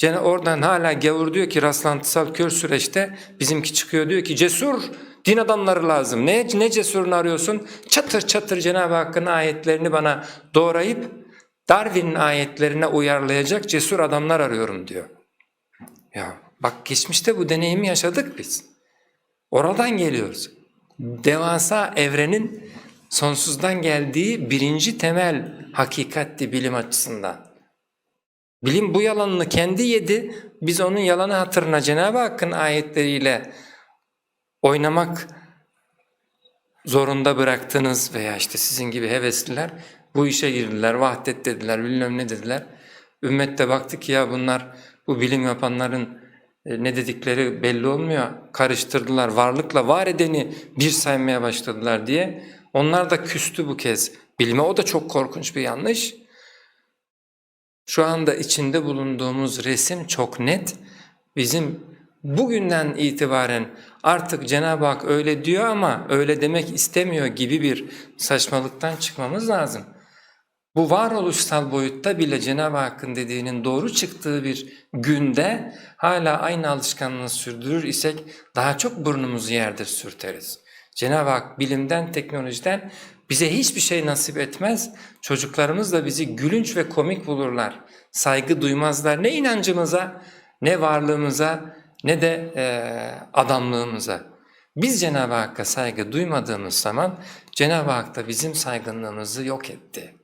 Cene oradan hala gavur diyor ki rastlantısal kör süreçte bizimki çıkıyor diyor ki cesur din adamları lazım. Ne, ne cesurunu arıyorsun? Çatır çatır Cenab-ı Hakk'ın ayetlerini bana doğrayıp Darwin'in ayetlerine uyarlayacak cesur adamlar arıyorum diyor. Ya bak geçmişte bu deneyimi yaşadık biz. Oradan geliyoruz. Devasa evrenin sonsuzdan geldiği birinci temel hakikatti bilim açısından. Bilim bu yalanını kendi yedi, biz onun yalanı hatırına Cenab-ı Hakk'ın ayetleriyle oynamak zorunda bıraktınız veya işte sizin gibi hevesliler bu işe girdiler, vahdet dediler, bilmem ne dediler. Ümmet de baktı ki ya bunlar bu bilim yapanların e, ne dedikleri belli olmuyor. Karıştırdılar, varlıkla var edeni bir saymaya başladılar diye. Onlar da küstü bu kez bilime. O da çok korkunç bir yanlış. Şu anda içinde bulunduğumuz resim çok net. Bizim bugünden itibaren artık Cenab-ı Hak öyle diyor ama öyle demek istemiyor gibi bir saçmalıktan çıkmamız lazım. Bu varoluşsal boyutta bile Cenab-ı Hakk'ın dediğinin doğru çıktığı bir günde hala aynı alışkanlığı sürdürür isek daha çok burnumuzu yerde sürteriz. Cenab-ı Hak bilimden, teknolojiden bize hiçbir şey nasip etmez. Çocuklarımız da bizi gülünç ve komik bulurlar. Saygı duymazlar ne inancımıza, ne varlığımıza, ne de eee, adamlığımıza. Biz Cenab-ı Hakk'a saygı duymadığımız zaman Cenab-ı Hak da bizim saygınlığımızı yok etti.